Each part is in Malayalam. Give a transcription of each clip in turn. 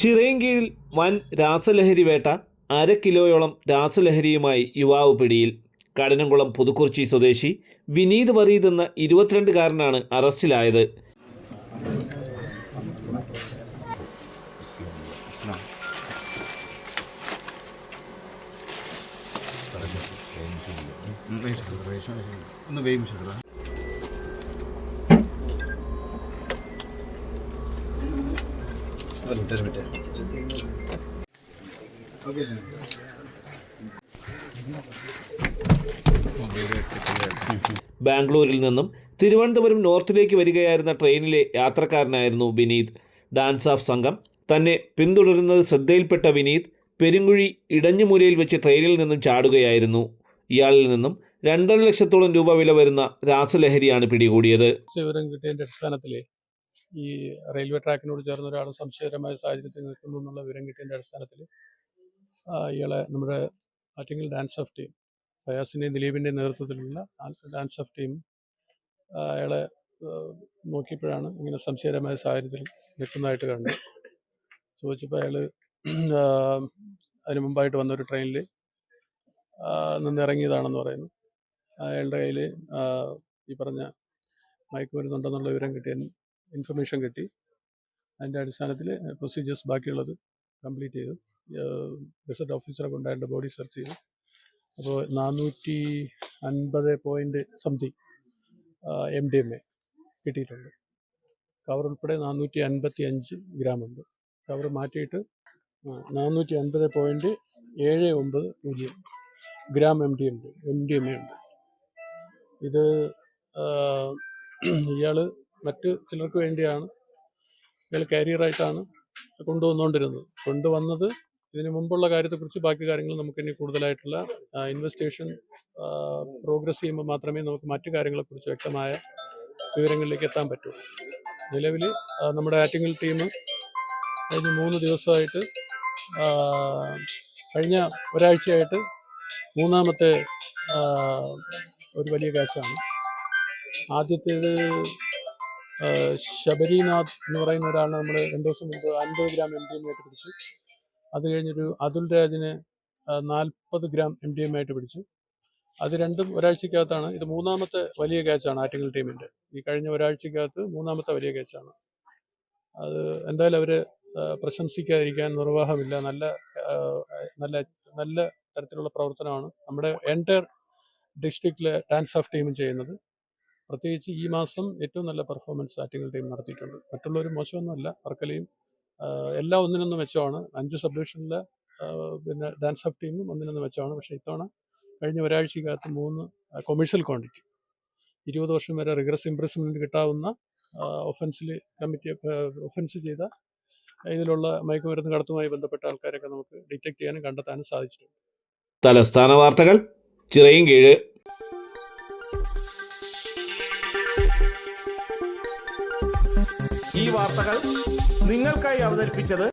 ചിറയൻകീഴിൽ വൻ രാസലഹരി വേട്ട അര കിലോയോളം രാസലഹരിയുമായി യുവാവ് പിടിയിൽ. കടനംകുളം പുതുക്കുറിച്ചി സ്വദേശി വിനീത് വറീദ് എന്ന ഇരുപത്തിരണ്ടുകാരനാണ് അറസ്റ്റിലായത്. ഒന്ന് വേവിച്ചെടുത്താ ബാംഗ്ലൂരിൽ നിന്നും തിരുവനന്തപുരം നോർത്തിലേക്ക് വരികയായിരുന്ന ട്രെയിനിലെ യാത്രക്കാരനായിരുന്നു വിനീത്. ഡാൻസ് ഓഫ് സംഘം തന്നെ പിന്തുടരുന്നത് ശ്രദ്ധയിൽപ്പെട്ട വിനീത് പെരുങ്കുഴി ഇടഞ്ഞുമൂലയിൽ വെച്ച് ട്രെയിനിൽ നിന്നും ചാടുകയായിരുന്നു. ഇയാളിൽ നിന്നും രണ്ടര ലക്ഷത്തോളം രൂപ വില വരുന്ന രാസലഹരിയാണ് പിടികൂടിയത്. വിവരം കിട്ടിയതിന്റെ അടിസ്ഥാനത്തിൽ ഈ റെയിൽവേ ട്രാക്കിനോട് ചേർന്ന ഒരാൾ സംശയകരമായ സാഹചര്യത്തിൽ നിൽക്കുന്നു എന്നുള്ള വിവരം കിട്ടിയതിന്റെ അടിസ്ഥാനത്തിൽ ഇയാളെ നമ്മുടെ ആറ്റിങ്ങൽ ഡാൻസ് ഓഫ് ടീം ഫയാസിന്റെയും ദിലീപിന്റെയും നേതൃത്വത്തിലുള്ള ഡാൻസ് ഓഫ് ടീം അയാളെ നോക്കിയപ്പോഴാണ് ഇങ്ങനെ സംശയകരമായ സാഹചര്യത്തിൽ നിൽക്കുന്നതായിട്ട് കണ്ടത്. ചോദിച്ചപ്പോൾ അയാൾ അതിന് മുമ്പായിട്ട് വന്ന ഒരു ട്രെയിനിൽ നിന്നിറങ്ങിയതാണെന്ന് പറയുന്നു. അയാളുടെ കയ്യിൽ ഈ പറഞ്ഞ മയക്കുമരുന്നുണ്ടെന്നുള്ള വിവരം കിട്ടിയ ഇൻഫർമേഷൻ കിട്ടി. അതിന്റെ അടിസ്ഥാനത്തിൽ പ്രൊസീജിയേഴ്സ് ബാക്കിയുള്ളത് കംപ്ലീറ്റ് ചെയ്തു. ഗസറ്റ് ഓഫീസറെ കൊണ്ടായിട്ട് ബോഡി സെർച്ച് ചെയ്തു. അപ്പോൾ നാനൂറ്റി അൻപത് point something M D M A കിട്ടിയിട്ടുണ്ട്. കവർ ഉൾപ്പെടെ നാനൂറ്റി അൻപത്തി അഞ്ച് ഗ്രാം ഉണ്ട്. കവർ മാറ്റിയിട്ട് നാനൂറ്റി അൻപത് പോയിന്റ് ഏഴ് ഒമ്പത് പൂജ്യം gram M D M M D M A ഉണ്ട്. ഇത് ഇയാൾ മറ്റ് ചിലർക്ക് വേണ്ടിയാണ് ഇയാൾ കാരിയറായിട്ടാണ് കൊണ്ടുവന്നുകൊണ്ടിരുന്നത്. കൊണ്ടുവന്നത് ഇതിന് മുമ്പുള്ള കാര്യത്തെക്കുറിച്ച് ബാക്കി കാര്യങ്ങൾ നമുക്ക് ഇനി കൂടുതലായിട്ടുള്ള ഇൻവെസ്റ്റിഗേഷൻ പ്രോഗ്രസ് ചെയ്യുമ്പോൾ മാത്രമേ നമുക്ക് മറ്റു കാര്യങ്ങളെക്കുറിച്ച് വ്യക്തമായ വിവരങ്ങളിലേക്ക് എത്താൻ പറ്റൂ. നിലവിൽ നമ്മുടെ ആറ്റിങ്ങൽ ടീം കഴിഞ്ഞ മൂന്ന് ദിവസമായിട്ട് കഴിഞ്ഞ ഒരാഴ്ചയായിട്ട് മൂന്നാമത്തെ ഒരു വലിയ കാഴ്ചയാണ്. ആദ്യത്തേത് ശബരിനാഥ് എന്ന് പറയുന്ന ഒരാളെ നമ്മൾ രണ്ടു ദിവസം മുമ്പ് അൻപത് ഗ്രാം എം ഡി എം ആയിട്ട് പിടിച്ചു. അത് കഴിഞ്ഞൊരു അതുൽ രാജിനെ നാൽപ്പത് ഗ്രാം എം ഡി എം ആയിട്ട് പിടിച്ചു. അത് രണ്ടും ഒരാഴ്ചക്കകത്താണ്. ഇത് മൂന്നാമത്തെ വലിയ ക്യാച്ചാണ് ആറ്റിങ്ങൽ ടീമിന്റെ ഈ കഴിഞ്ഞ ഒരാഴ്ചക്കകത്ത് മൂന്നാമത്തെ വലിയ ക്യാച്ചാണ് അത് എന്തായാലും അവർ പ്രശംസിക്കാതിരിക്കാൻ നിർവാഹമില്ല. നല്ല നല്ല നല്ല തരത്തിലുള്ള പ്രവർത്തനമാണ് നമ്മുടെ എന്റെ ഡിസ്ട്രിക്റ്റിലെ ഡാൻസ് ഓഫ് ടീമും ചെയ്യുന്നത്. പ്രത്യേകിച്ച് ഈ മാസം ഏറ്റവും നല്ല പെർഫോമൻസ് ആറ്റിങ്ങൽ ടീം നടത്തിയിട്ടുണ്ട്. മറ്റുള്ളവർ മോശമൊന്നുമല്ല വർക്കലയും എല്ലാ ഒന്നിനൊന്ന് മെച്ചമാണ്. അഞ്ച് സബ് പിന്നെ ഡാൻസ് ഓഫ് ടീമും ഒന്നിനൊന്ന് മെച്ചമാണ്. പക്ഷേ ഇത്തവണ കഴിഞ്ഞ ഒരാഴ്ചക്കകത്ത് മൂന്ന് കൊമേഴ്ഷ്യൽ ക്വാണ്ടിറ്റി ഇരുപത് വർഷം വരെ റിഗ്രസ് ഇംപ്രസ്മെന്റ് കിട്ടാവുന്ന ഒഫൻസിൽ കമ്മിറ്റി ഒഫൻസ് ചെയ്ത ഇതിലുള്ള മയക്കുമരുന്ന് കടത്തുമായി ബന്ധപ്പെട്ട ആൾക്കാരൊക്കെ നമുക്ക് ഡിറ്റക്ട് ചെയ്യാനും കണ്ടെത്താനും സാധിച്ചിട്ടുണ്ട്. തലസ്ഥാന വാർത്തകൾ ചിറയൻകീഴ് ഈ വാർത്തകൾ നിങ്ങൾക്കായി അവതരിപ്പിച്ചത്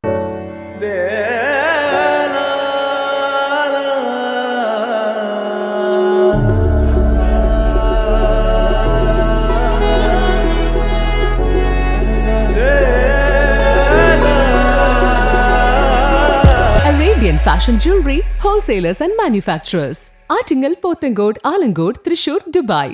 Arabian Fashion Jewelry Wholesalers and Manufacturers. Artingal, Pothencode Alangod, Trishur, Dubai